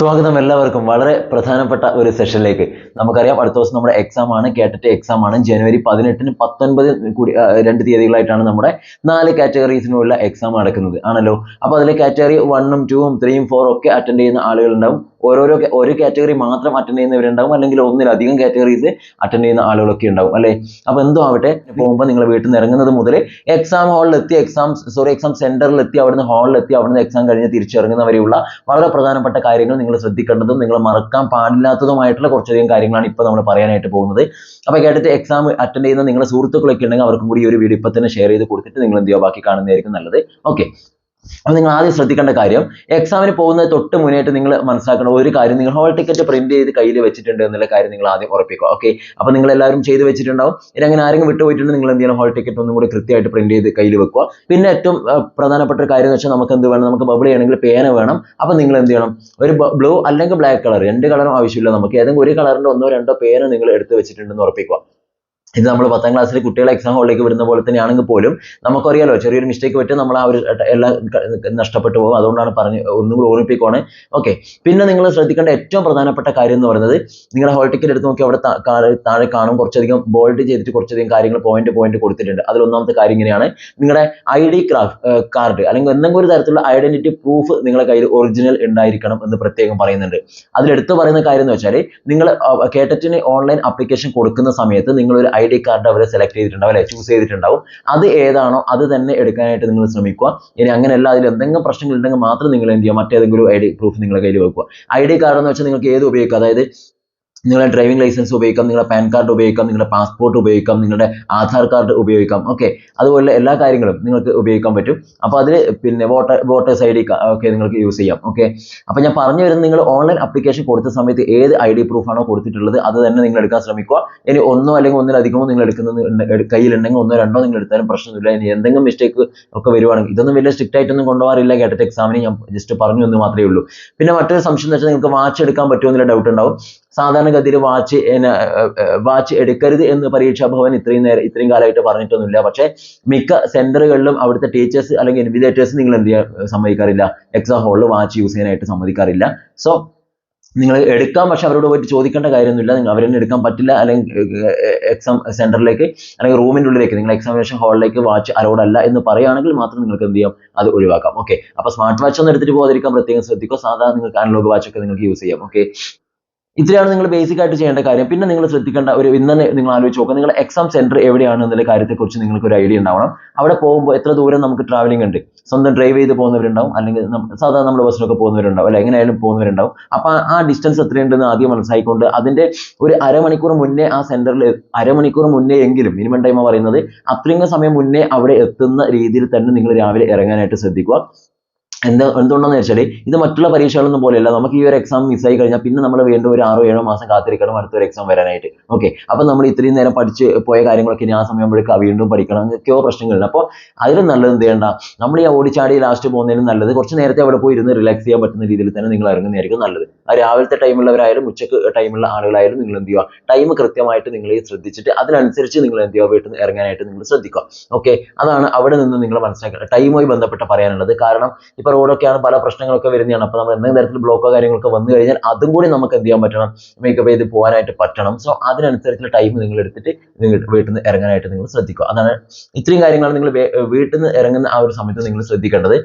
സ്വാഗതം എല്ലാവർക്കും. വളരെ പ്രധാനപ്പെട്ട ഒരു സെഷനിലേക്ക്. നമുക്കറിയാം അടുത്ത ദിവസം നമ്മുടെ എക്സാം ആണ്. കേട്ടിട്ട് എക്സാം ആണ്. ജനുവരി പതിനെട്ടിന് പത്തൊൻപത് കൂടി രണ്ട് തീയതികളായിട്ടാണ് നമ്മുടെ നാല് കാറ്റഗറീസിനുള്ള എക്സാം നടക്കുന്നത്. ആണല്ലോ? അപ്പോൾ അതിലെ കാറ്റഗറി വണ്ണും ടൂവും ത്രീയും ഫോറും ഒക്കെ അറ്റൻഡ് ചെയ്യുന്ന ആളുകളുണ്ടാവും. ഓരോരോ ഒരു കാറ്റഗറി മാത്രം അറ്റൻഡ് ചെയ്യുന്നവരുണ്ടാവും അല്ലെങ്കിൽ ഒന്നിലധികം കാറ്റഗറീസ് അറ്റൻഡ് ചെയ്യുന്ന ആളുകളൊക്കെ ഉണ്ടാവും അല്ലേ? അപ്പോൾ എന്തോ ആവട്ടെ പോകുമ്പോൾ നിങ്ങൾ വീട്ടിൽ നിന്ന് ഇറങ്ങുന്നത് മുതൽ എക്സാം ഹാളിൽ എത്തി എക്സാം സോറി എക്സാം സെന്ററിൽ എത്തി അവിടുന്ന് ഹാളിൽ എത്തി അവിടുന്ന് എക്സാം കഴിഞ്ഞ് തിരിച്ചിറങ്ങുന്നവരെയുള്ള വളരെ പ്രധാനപ്പെട്ട കാര്യങ്ങൾ നിങ്ങൾ ശ്രദ്ധിക്കേണ്ടതും നിങ്ങൾ മറക്കാൻ പാടില്ലാത്തതുമായിട്ടുള്ള കുറച്ചധികം കാര്യങ്ങളാണ് ഇപ്പോൾ നമ്മൾ പറയാനായിട്ട് പോകുന്നത്. അപ്പോൾ കേട്ടിട്ട് എക്സാം അറ്റൻഡ് ചെയ്യുന്ന നിങ്ങളുടെ സുഹൃത്തുക്കളൊക്കെ ഉണ്ടെങ്കിൽ അവർക്കും കൂടി ഈ ഒരു വീഡിയോ ഇപ്പൊ തന്നെ ഷെയർ ചെയ്ത് കൊടുത്തിട്ട് നിങ്ങൾ എന്ത് ബാക്കി കാണുന്നതായിരിക്കും നല്ലത്. ഓക്കെ അപ്പോൾ നിങ്ങൾ ആദ്യം ശ്രദ്ധിക്കേണ്ട കാര്യം എക്സാമിന് പോകുന്നത് തൊട്ട് മുന്നേറ്റ് നിങ്ങൾ മനസ്സിലാക്കേണ്ട ഒരു കാര്യം നിങ്ങൾ ഹോൾ ടിക്കറ്റ് പ്രിന്റ് ചെയ്ത് കയ്യിൽ വെച്ചിട്ടുണ്ട് എന്നുള്ള കാര്യം നിങ്ങൾ ആദ്യം ഉറപ്പിക്കുക ഓക്കെ അപ്പോൾ നിങ്ങൾ എല്ലാവരും ചെയ്ത് വെച്ചിട്ടുണ്ടാവും. ഇനി അങ്ങനെ ആരെങ്കിലും വിട്ടുപോയിട്ടുണ്ട് നിങ്ങൾ എന്ത് ചെയ്യണം? ഹോൾ ടിക്കറ്റ് ഒന്നും കൂടി കൃത്യമായിട്ട് പ്രിന്റ് ചെയ്ത് കയ്യിൽ വെക്കുക. പിന്നെ ഏറ്റവും പ്രധാനപ്പെട്ട ഒരു കാര്യം എന്ന് വെച്ചാൽ നമുക്ക് എന്ത് വേണം? നമുക്ക് ബബിൾ ചെയ്യണമെങ്കിൽ പേന വേണം. അപ്പോൾ നിങ്ങൾ എന്ത് ചെയ്യണം? ഒരു ബ്ലൂ അല്ലെങ്കിൽ ബ്ലാക്ക് കളർ രണ്ട് കളറും ആവശ്യമില്ല നമുക്ക്. ഏതെങ്കിലും ഒരു കളറിന്റെ ഒന്നോ രണ്ടോ പേന നിങ്ങൾ എടുത്ത് വെച്ചിട്ടുണ്ടെന്ന് ഉറപ്പിക്കുക. ഇത് നമ്മൾ പത്താം ക്ലാസ്സിൽ കുട്ടികളെ എക്സാം ഹോളിലേക്ക് വരുന്ന പോലെ തന്നെയാണെങ്കിൽ പോലും നമുക്കറിയാലോ ചെറിയൊരു മിസ്റ്റേക്ക് പറ്റി നമ്മൾ ആ ഒരു എല്ലാം നഷ്ടപ്പെട്ടു പോകും. അതുകൊണ്ടാണ് പറഞ്ഞ് ഒന്നും കൂടി ഓർമ്മിപ്പിക്കുവാണ്. ഓക്കെ പിന്നെ നിങ്ങൾ ശ്രദ്ധിക്കേണ്ട ഏറ്റവും പ്രധാനപ്പെട്ട കാര്യം എന്ന് പറയുന്നത് നിങ്ങളുടെ ഹോൾ ടിക്കറ്റ് എടുത്ത് നോക്കി അവിടെ താഴെ കാണും. കുറച്ചധികം ബോൾഡ് ചെയ്തിട്ട് കുറച്ചധികം കാര്യങ്ങൾ പോയിന്റ് പോയിന്റ് കൊടുത്തിട്ടുണ്ട്. അതിൽ ഒന്നാമത്തെ കാര്യം ഇങ്ങനെയാണ്. നിങ്ങളുടെ ഐ ഡി കാർഡ് അല്ലെങ്കിൽ എന്തെങ്കിലും ഒരു തരത്തിലുള്ള ഐഡന്റിറ്റി പ്രൂഫ് നിങ്ങളുടെ കയ്യിൽ ഒറിജിനൽ ഉണ്ടായിരിക്കണം എന്ന് പ്രത്യേകം പറയുന്നുണ്ട്. അതിലെടുത്ത് പറയുന്ന കാര്യം എന്ന് വെച്ചാൽ നിങ്ങൾ കേട്ടറ്റിന് ഓൺലൈൻ അപ്ലിക്കേഷൻ കൊടുക്കുന്ന സമയത്ത് നിങ്ങളൊരു ഐ ഡി കാർഡ് അവരെ സെലക്ട് ചെയ്തിട്ടുണ്ടാവും അല്ലെ ചൂസ് ചെയ്തിട്ടുണ്ടാവും. അത് ഏതാണോ അത് തന്നെ എടുക്കാനായിട്ട് നിങ്ങൾ ശ്രമിക്കുക. ഇനി അങ്ങനെയല്ല അതിൽ എന്തെങ്കിലും പ്രശ്നങ്ങൾ ഉണ്ടെങ്കിൽ മാത്രം നിങ്ങൾ എന്ത് ചെയ്യുക മറ്റേതെങ്കിലും ഐ ഡി പ്രൂഫ് നിങ്ങളുടെ കയ്യിൽ വെക്കുക. ഐ ഡി കാർഡ് എന്ന് വെച്ചാൽ നിങ്ങൾക്ക് ഏത് ഉപയോഗിക്കാം അതായത് നിങ്ങളുടെ ഡ്രൈവിംഗ് ലൈസൻസ് ഉപയോഗിക്കാം നിങ്ങളുടെ പാൻ കാർഡ് ഉപയോഗിക്കാം നിങ്ങളുടെ പാസ്പോർട്ട് ഉപയോഗിക്കാം നിങ്ങളുടെ ആധാർ കാർഡ് ഉപയോഗിക്കാം. ഓക്കെ അതുപോലെ എല്ലാ കാര്യങ്ങളും നിങ്ങൾക്ക് ഉപയോഗിക്കാൻ പറ്റും. അപ്പോൾ അതിൽ പിന്നെ വോട്ടർ വോട്ടേഴ്സ് ഐ ഡി ഒക്കെ നിങ്ങൾക്ക് യൂസ് ചെയ്യാം. ഓക്കെ അപ്പോൾ ഞാൻ പറഞ്ഞു വരുന്നത് നിങ്ങൾ ഓൺലൈൻ അപ്ലിക്കേഷൻ കൊടുത്ത സമയത്ത് ഏത് ഐ ഡി പ്രൂഫാണോ കൊടുത്തിട്ടുള്ളത് അത് തന്നെ നിങ്ങൾ എടുക്കാൻ ശ്രമിക്കുക. ഇനി ഒന്നോ അല്ലെങ്കിൽ ഒന്നിലധികമോ നിങ്ങൾ എടുക്കുന്ന കയ്യിലുണ്ടെങ്കിൽ ഒന്നോ രണ്ടോ നിങ്ങൾ എടുത്താലും പ്രശ്നമില്ല. ഇനി എന്തെങ്കിലും മിസ്റ്റേക്ക് ഒക്കെ വരുവാണെങ്കിൽ ഇതൊന്നും വലിയ സ്ട്രിക്റ്റ് ആയിട്ടൊന്നും കൊണ്ടുപോകാറില്ല. കേട്ടിട്ട് എക്സാമിന് ഞാൻ ജസ്റ്റ് പറഞ്ഞു എന്ന് മാത്രമേ ഉള്ളൂ. പിന്നെ മറ്റൊരു സംശയം എന്ന് വെച്ചാൽ നിങ്ങൾക്ക് വാച്ച് എടുക്കാൻ പറ്റുമോ എന്നുള്ള ഡൗട്ട് ഉണ്ടാവും. സാധാരണഗതിയിൽ വാച്ച് വാച്ച് എടുക്കരുത് എന്ന് പരീക്ഷാ ഭവൻ ഇത്രയും നേരം ഇത്രയും കാലമായിട്ട് പറഞ്ഞിട്ടൊന്നുമില്ല. പക്ഷേ മിക്ക സെന്ററുകളിലും അവിടുത്തെ ടീച്ചേഴ്സ് അല്ലെങ്കിൽ ഇൻവിജേറ്റേഴ്സ് നിങ്ങൾ എന്ത് ചെയ്യാൻ സമ്മതിക്കാറില്ല. എക്സാം ഹോളിൽ വാച്ച് യൂസ് ചെയ്യാനായിട്ട് സമ്മതിക്കാറില്ല. സോ നിങ്ങൾ എടുക്കാം പക്ഷെ അവരോട് പോയിട്ട് ചോദിക്കേണ്ട കാര്യമൊന്നുമില്ല. നിങ്ങൾ അവരെന്നെ എടുക്കാൻ പറ്റില്ല. അല്ലെങ്കിൽ എക്സാം സെന്ററിലേക്ക് അല്ലെങ്കിൽ റൂമിന്റെ ഉള്ളിലേക്ക് നിങ്ങൾ എക്സാമിനേഷൻ ഹാളിലേക്ക് വാച്ച് അലൗഡ് അല്ല എന്ന് പറയുകയാണെങ്കിൽ മാത്രം നിങ്ങൾക്ക് എന്ത് ചെയ്യാം അത് ഒഴിവാക്കാം. ഓക്കെ. അപ്പോൾ സ്മാർട്ട് വാച്ച് ഒന്നും എടുത്തിട്ട് പോകാതിരിക്കാൻ പ്രത്യേകം ശ്രദ്ധിക്കുക. സാധാരണ നിങ്ങൾക്ക് അനലോഗ് വാച്ച് ഒക്കെ നിങ്ങൾക്ക് യൂസ് ചെയ്യാം. ഓക്കെ. ഇത്രയാണ് നിങ്ങൾ ബേസിക് ആയിട്ട് ചെയ്യേണ്ട കാര്യം. പിന്നെ നിങ്ങൾ ശ്രദ്ധിക്കേണ്ട ഒരു ഇന്ന് നിങ്ങൾ ആലോചിച്ച് നോക്കുക നിങ്ങൾ എക്സാം സെന്റർ എവിടെയാണ് എന്നുള്ള കാര്യത്തെക്കുറിച്ച് നിങ്ങൾക്ക് ഒരു ഐഡിയ ഉണ്ടാവണം. അവിടെ പോകുമ്പോൾ എത്ര ദൂരം നമുക്ക് ട്രാവലിംഗ് ഉണ്ട്? സ്വന്തം ഡ്രൈവ് ചെയ്ത് പോകുന്നവരുണ്ടാവും. അല്ലെങ്കിൽ സാധാരണ നമ്മൾ ബസ്സിലൊക്കെ പോകുന്നവരുണ്ടാവും. അല്ലെ എങ്ങനെയായാലും പോകുന്നവരുണ്ടാവും. അപ്പോൾ ആ ഡിസ്റ്റൻസ് എത്രയുണ്ടെന്ന് ആദ്യം മനസ്സിലാക്കിക്കൊണ്ട് അതിന്റെ ഒരു അരമണിക്കൂർ മുന്നേ ആ സെന്ററിൽ അരമണിക്കൂർ മുന്നേ എങ്കിലും മിനിമം ടൈം പറയുന്നത് അത്രയും സമയം മുന്നേ അവിടെ എത്തുന്ന രീതിയിൽ തന്നെ നിങ്ങൾ രാവിലെ ഇറങ്ങാനായിട്ട് ശ്രദ്ധിക്കുക. എന്താ എന്തുകൊണ്ടെന്ന് വെച്ചാൽ ഇത് മറ്റുള്ള പരീക്ഷകളൊന്നും പോലെയല്ല. നമുക്ക് ഈ ഒരു എക്സാം മിസ്സായി കഴിഞ്ഞാൽ പിന്നെ നമ്മൾ വീണ്ടും ഒരു ആറോ ഏഴോ മാസം കാത്തിരിക്കണം അടുത്തൊരു എക്സാം വരാനായിട്ട്. ഓക്കെ അപ്പോൾ നമ്മൾ ഇത്രയും നേരം പഠിച്ച് പോയ കാര്യങ്ങളൊക്കെ ഇനി ആ സമയമ്പോഴേക്ക് വീണ്ടും പഠിക്കണം. എന്നൊക്കെയോ പ്രശ്നങ്ങളുണ്ട്. അപ്പോൾ അതിലും നല്ലത് എന്ത് ചെയ്യണ്ട? നമ്മൾ ഈ ഓടിച്ചാടി ലാസ്റ്റ് പോകുന്നതിലും നല്ലത് കുറച്ച് നേരത്തെ അവിടെ പോയി ഇരുന്ന് റിലാക്സ് ചെയ്യാൻ പറ്റുന്ന രീതിയിൽ തന്നെ നിങ്ങൾ ഇറങ്ങുന്നതായിരിക്കും നല്ലത്. ആ രാവിലത്തെ ടൈമുള്ളവരായാലും ഉച്ചയ്ക്ക് ടൈമുള്ള ആളുകളായാലും നിങ്ങൾ എന്ത് ചെയ്യുക? ടൈം കൃത്യമായിട്ട് നിങ്ങൾ ശ്രദ്ധിച്ചിട്ട് അതിനനുസരിച്ച് നിങ്ങൾ എന്ത് ചെയ്യുക? വീട്ടിൽ നിന്ന് ഇറങ്ങാനായിട്ട് നിങ്ങൾ ശ്രദ്ധിക്കുക. ഓക്കെ അതാണ് അവിടെ നിന്ന് നിങ്ങൾ മനസ്സിലാക്കുക. ടൈമുമായി ബന്ധപ്പെട്ട് പറയാനുള്ളത്. കാരണം ഇപ്പൊ റോഡൊക്കെയാണ് പല പ്രശ്നങ്ങളൊക്കെ വരുന്നതാണ്. അപ്പൊ നമ്മൾ എന്തെങ്കിലും തരത്തിൽ ബ്ലോക്കോ കാര്യങ്ങളൊക്കെ വന്നു കഴിഞ്ഞാൽ അതും കൂടി നമുക്ക് എന്ത് ചെയ്യാൻ പറ്റണം? മേക്കപ്പ് ചെയ്ത് പോകാനായിട്ട് പറ്റണം. സോ അതിനനുസരിച്ചുള്ള ടൈം നിങ്ങൾ എടുത്തിട്ട് നിങ്ങൾ വീട്ടിൽ നിന്ന് ഇറങ്ങാനായിട്ട് നിങ്ങൾ ശ്രദ്ധിക്കുക. അതാണ് ഇത്രയും കാര്യങ്ങളാണ് നിങ്ങൾ വീട്ടിൽ നിന്ന് ഇറങ്ങുന്ന ആ ഒരു സമയത്ത് നിങ്ങൾ ശ്രദ്ധിക്കേണ്ടത്.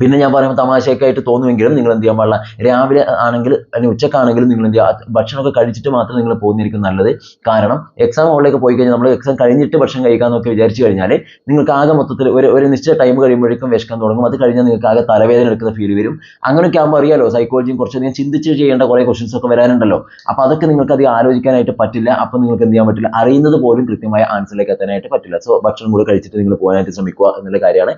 പിന്നെ ഞാൻ പറയുമ്പോൾ തമാശയൊക്കെ ആയിട്ട് തോന്നുമെങ്കിലും നിങ്ങൾ എന്ത് ചെയ്യാൻ പാടില്ല. രാവിലെ ആണെങ്കിൽ അല്ലെങ്കിൽ ഉച്ചക്കാണെങ്കിലും നിങ്ങൾ എന്ത് ചെയ്യുക ഭക്ഷണമൊക്കെ കഴിച്ചിട്ട് മാത്രം നിങ്ങൾ പോകുന്നിരിക്കും നല്ലത്. കാരണം എക്സാം ഹോളിലേക്ക് പോയി കഴിഞ്ഞാൽ നമ്മൾ എക്സാം കഴിഞ്ഞിട്ട് ഭക്ഷണം കഴിക്കാമെന്നൊക്കെ വിചാരിച്ചു കഴിഞ്ഞാൽ നിങ്ങൾക്ക് ആകെ മൊത്തത്തിൽ ഒരു ഒരു നിശ്ചിത ടൈം കഴിയുമ്പോഴേക്കും വിശക്കാൻ തുടങ്ങും. അത് കഴിഞ്ഞാൽ നിങ്ങൾക്ക് ആകെ തലവേദന എടുക്കുന്ന ഫീൽ വരും. അങ്ങനെയൊക്കെ ആകുമ്പോൾ അറിയാലോ സൈക്കോളജിയും കുറച്ചധികം ചിന്തിച്ച് ചെയ്യേണ്ട കുറേ ക്വസ്റ്റൻസ് ഒക്കെ വരാനുണ്ടല്ലോ. അപ്പോൾ അതൊക്കെ നിങ്ങൾക്ക് അധികം ആലോചിക്കാനായിട്ട് പറ്റില്ല. അപ്പോൾ നിങ്ങൾക്ക് എന്ത് ചെയ്യാൻ പറ്റില്ല? അറിയുന്നത് പോലും കൃത്യമായ ആൻസറിലേക്ക് എത്താനായിട്ട് പറ്റില്ല. സോ ഭക്ഷണം കൂടെ കഴിച്ചിട്ട് നിങ്ങൾ പോകാനായിട്ട് ശ്രമിക്കുക എന്നുള്ള കാര്യമാണ്